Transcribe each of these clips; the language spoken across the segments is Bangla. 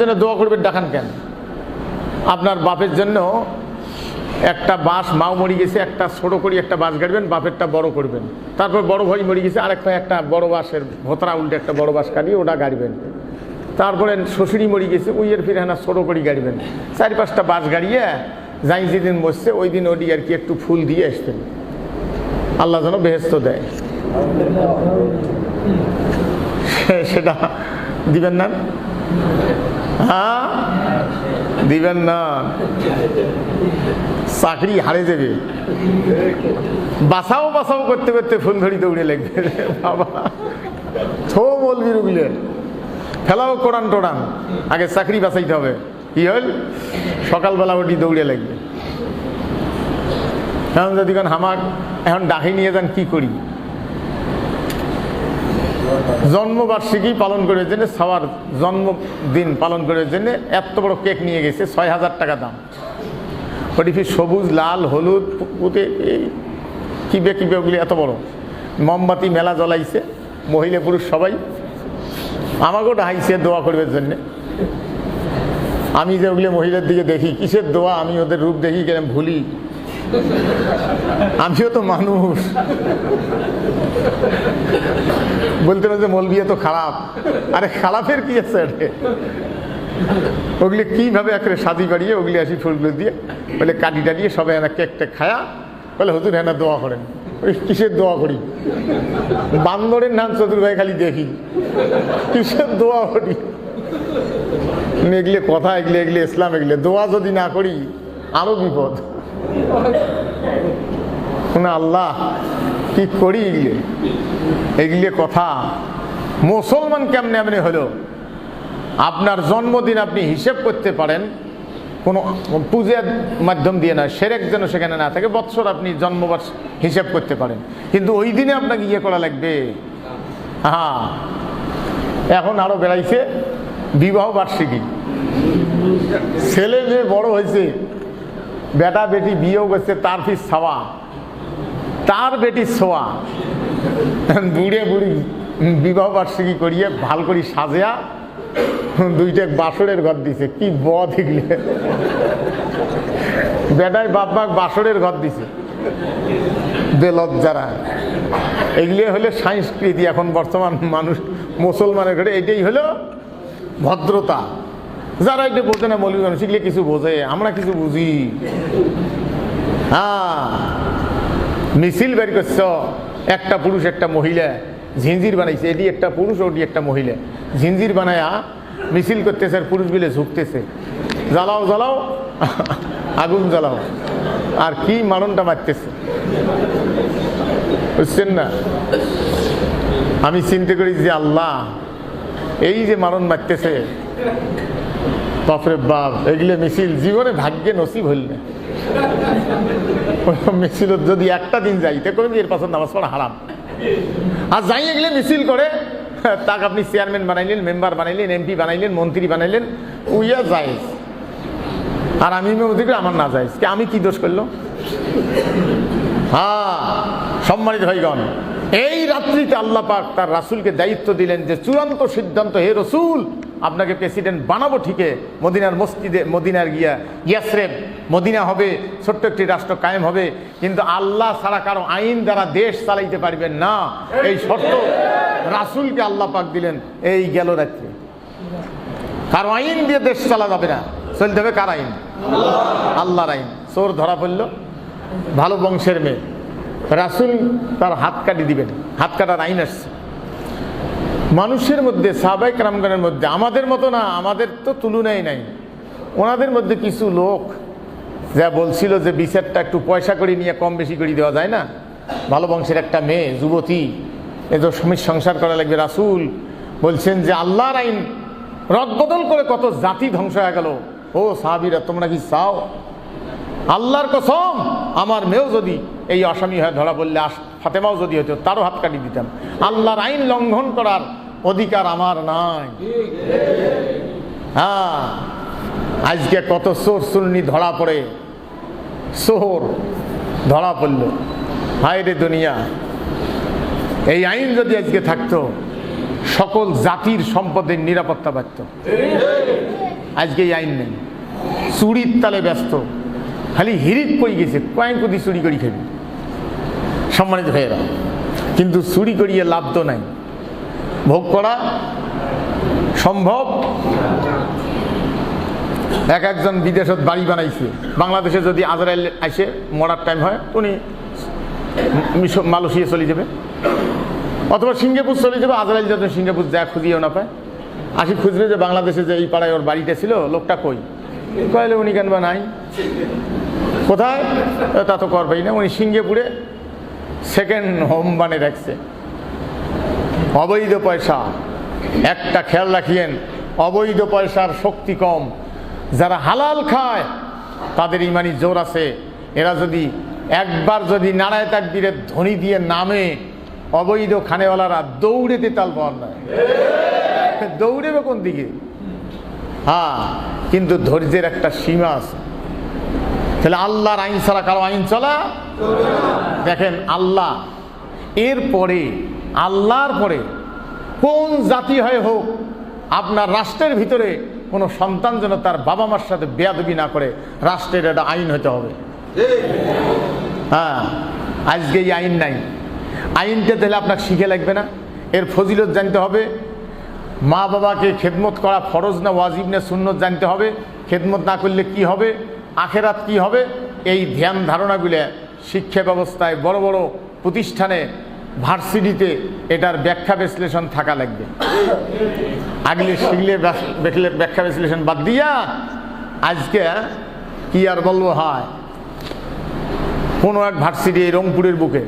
জন্য দোয়া করবেন ডাকান কেন? আপনার বাপের জন্য একটা বাস মাও মরি গেছে একটা ছোট করি একটা বাস গাড়বেন বাপেরটা বড় করবেন। তারপর বড় ভাই মরি গেছে আরেক আরেকটা একটা বড় বাসের ভোতরা উল্টে একটা বড় বাস কাটিয়ে ওটা গাড়বেন। তারপরে শ্বশুরি মরি গেছে ওই এর ফিরে না ছোটো করি গাড়বেন। চারি পাঁচটা বাস গাড়িয়ে যাই যেদিন বসছে ওই দিন ওটি আর কি একটু ফুল দিয়ে আসতেন আল্লাহ যেন বেহেস্ত দেয়। সেটা দিবেন না? হ্যাঁ? দিবেন না। চাকরি হারে যাবে বাসাও বাসাও করতে করতে ফোন ধরি দৌড়ে লাগবে। বাবা। থো বলবি রুগলে ফেলাও কোরআন টোড়ান আগে চাকরি বাঁচাইতে হবে। কি হল? সকালবেলা ওটি দৌড়ে লাগবে। এখন যদি হামাক, এখন ডাকি নিয়ে যান কি করি? জন্মবার্ষিকী পালন করার জন্য সবার জন্মদিন পালন করার জন্য এত বড় কেক নিয়ে গেছে, ছয় হাজার টাকা দাম। ওটি সবুজ, লাল, হলুদ পুঁতে এই কিবে কিবে ওগুলি এত বড়। মোমবাতি, মেলা জ্বলাইছে, মহিলা পুরুষ সবাই। আমাকেও ডাহাইছে দোয়া করবার জন্য। আমি যে ওগুলি মহিলার দিকে দেখি, কিসের দোয়া, আমি ওদের রূপ দেখি কেন ভুলি। আমিও তো মানুষ। বলতে পারে যে মলবিয়া তো খারাপ। আরে খারাপের কি আছে ওগুলি কীভাবে একেবারে সাদি বাড়িয়ে, ওগুলি আসি ফুলগুলো দিয়ে, বলে কাটি টাটিয়ে সবাই এনা কেক টেক খায়া, বলে হুজুর হ্যাঁ দোয়া করেন। ওই কিসের দোয়া করি? বান্দরের নাম চতুর ভাই খালি দেখি। কিসের দোয়া করি? এগুলি কথা, এগুলি এগুলি ইসলাম, এগুলি দোয়া যদি না করি আরও বিপদ। আল্লাহ, কি করি এগুলি? এগুলি কথা। মুসলমান কেমনে এমনি হলো? আপনার জন্মদিন আপনি হিসেব করতে পারেন, কোনো পূজার মাধ্যম দিয়ে না সেরেক যেন সেখানে না থাকে, বৎসর আপনি জন্মবার্ষ হিসেব করতে পারেন। কিন্তু ওই দিনে আপনাকে ইয়ে করা লাগবে। হ্যাঁ এখন আরও বেড়াইছে বিবাহ বার্ষিকী। ছেলে মেয়ে বড় হয়েছে। বেটা বেটি বিয়েও করছে, তার ফিস ছাওয়া। তার বেটি ছোয়া। বুড়ে বুড়ি বিবাহ বার্ষিকী করিয়ে ভালো করি সাজেয়া দুইটা বাসরের ঘর দিছে। কি বধ এগুলি। বেটায় বাপ বাপ বাসরের ঘর দিছে। বেলত বেলজ্জারা এগুলি হলে সংস্কৃতি। এখন বর্তমান মানুষ মুসলমানের ঘরে, এটাই হলো ভদ্রতা। যারা এটা বোঝে না মৌলিক এগুলি কিছু বোঝে, আমরা কিছু বুঝি। হ্যাঁ। মিছিল বের করছ, একটা পুরুষ, একটা মহিলা ঝিঞ্জির বানাইছে, এটি একটা পুরুষ, ওটি একটা মহিলা। ঝিঞ্জির বানায়া মিছিল করতেছে, আর পুরুষ বিলে ঝুঁকতেছে। জ্বালাও জ্বালাও, আগুন জ্বালাও। আর কি মারণটা মারতেছে? বুঝছেন না? আমি চিন্তা করি যে আল্লাহ, এই যে মারণ মারতেছে বাপরে বাপ, এগুলো মিছিল, জীবনে ভাগ্যে নসিব হইল মিছিল যদি একটা দিন যাই, তে করবেন এর পাশে নামাজ পড়া হারাম। আর যাই এগুলো মিছিল করে, তাকে আপনি চেয়ারম্যান বানাইলেন মেম্বার বানাইলেন এমপি বানাইলেন, মন্ত্রী বানাইলেন, উইয়া যায় আর আমি করি আমার না যাই আমি কি দোষ করল হ্যাঁ সম্মানিত ভাইগণ, এই রাত্রিতে আল্লাহ পাক তার রাসুলকে দায়িত্ব দিলেন যে চূড়ান্ত সিদ্ধান্ত, হে রসুল আপনাকে প্রেসিডেন্ট বানাবো ঠিকই মদিনার মসজিদে, মদিনার গিয়া ইয়াসরেব, মদিনা হবে, ছোট্ট একটি রাষ্ট্র কায়েম হবে। কিন্তু আল্লাহ ছাড়া কারও আইন দ্বারা দেশ চালাইতে পারবেন না। এই শর্ত রাসুলকে আল্লাহ পাক দিলেন। এই গেল রাত্রে। কারও আইন দিয়ে দেশ চালা যাবে না। চলতে হবে কার আইন? আল্লাহর আইন। চোর ধরা পড়ল। ভালো বংশের মেয়ে। রাসুল তার হাত কাটি দিবেন। হাত কাটার আইন আসছে। মানুষের মধ্যে সাবাই কারামগানের মধ্যে, আমাদের মতো না, আমাদের তো তুলনাই নাই। ওনাদের মধ্যে কিছু লোক যা বলছিল যে বিচারটা একটু পয়সা করে নিয়ে কম বেশি করে দেওয়া যায় না। ভালো বংশের একটা মেয়ে, যুবতী, এ তো স্বামীর সংসার করা লাগবে, রাসুল বলছেন যে আল্লাহর আইন রদবদল করে কত জাতি ধ্বংস হয়ে গেল। ও সাহাবিরা, তোমরা কি চাও? আল্লাহর কসম, আমার মেয়েও যদি এই আসামি হয়ে ধরা বললে আস ফাতেমাও যদি হতো, তারও হাত কাটি দিতাম। আল্লাহর আইন লঙ্ঘন করার অধিকার আমার নাই। হ্যাঁ আজকে কত চোর সুন্নি ধরা পড়ে। সোহর ধরা পড়ল। হায় রে দুনিয়া। এই আইন যদি আজকে থাকতো, সকল জাতির সম্পদের নিরাপত্তা পাচ্ত আজকে এই আইন নেই। চুরির তালে ব্যস্ত। খালি হিরিক পড়ে গেছে কয়েক কোটি চুরি করি খাবি। সম্মানিত ভাইয়েরা, কিন্তু চুরি করিয়ে লাভ তো নাই। ভোগ করা সম্ভব? এক একজন বিদেশত বাড়ি বানাইছে। বাংলাদেশে যদি আজরাইল আসে, মরার টাইম হয়, উনি মালয়েশিয়া চলে যাবে। অথবা সিঙ্গাপুর চলে যাবে, আজরাইল যখন সিঙ্গাপুর যা খুঁজিয়েও না পায়। আসি খুঁজবে যে বাংলাদেশে যে এই পাড়ায় ওর বাড়িটা ছিল, লোকটা কই? কইলে উনি কেন বা নাই? কোথায়? তা তো করবেই না। উনি সিঙ্গাপুরে সেকেন্ড হোম বানিয়ে রাখছে। অবৈধ পয়সা। একটা খেয়াল রাখিয়েন, অবৈধ পয়সার শক্তি কম। যারা হালাল খায়, তাদের ইমানি জোর আছে। এরা যদি একবার যদি নারায় তাকবীরের ধ্বনি দিয়ে নামে, অবৈধ খানেওয়ালারা দৌড়েতে তাল পাওয়ার নয় দৌড়েবে কোন দিকে? হ্যাঁ কিন্তু ধৈর্যের একটা সীমা আছে। তাহলে আল্লাহর আইন ছাড়া কারও আইন চলা? দেখেন, আল্লাহ এরপরে আল্লাহর পরে কোন জাতি হয় হোক, আপনার রাষ্ট্রের ভিতরে কোনো সন্তান যেন তার বাবা মার সাথে বেয়াদবি না করে, রাষ্ট্রের একটা আইন হতে হবে। হ্যাঁ আজকে এই আইন নাই। আইনটা তাহলে আপনাকে শিখে লাগবে না। এর ফজিলত জানতে হবে। মা বাবাকে খেদমত করা ফরজ না ওয়াজিব না সুন্নত জানতে হবে। খেদমত না করলে কি হবে? আখেরাত কি হবে? এই ধ্যান ধারণাগুলো শিক্ষা ব্যবস্থায় বড় বড় প্রতিষ্ঠানে ভার্সিটিতে এটার ব্যাখ্যা বিশ্লেষণ থাকা লাগবে। আগলে শিখলে ব্যাখ্যা বিশ্লেষণ বাদ দিয়া আজকে কি আর বলব হয়। কোনো এক ভার্সিটি এই রংপুরের বুকে,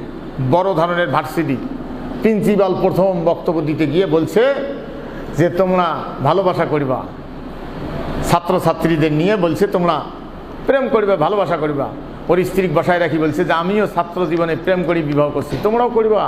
বড় ধরনের ভার্সিটি, প্রিন্সিপাল প্রথম বক্তব্য দিতে গিয়ে বলছে যে, তোমরা ভালোবাসা করিবা। ছাত্রছাত্রীদের নিয়ে বলছে, তোমরা প্রেম করিবা, ভালোবাসা করিবা। ওর বাসায় রাখি বলছে যে আমিও ছাত্র জীবনে প্রেম করি বিবাহ করছি। তোমরাও করিবা?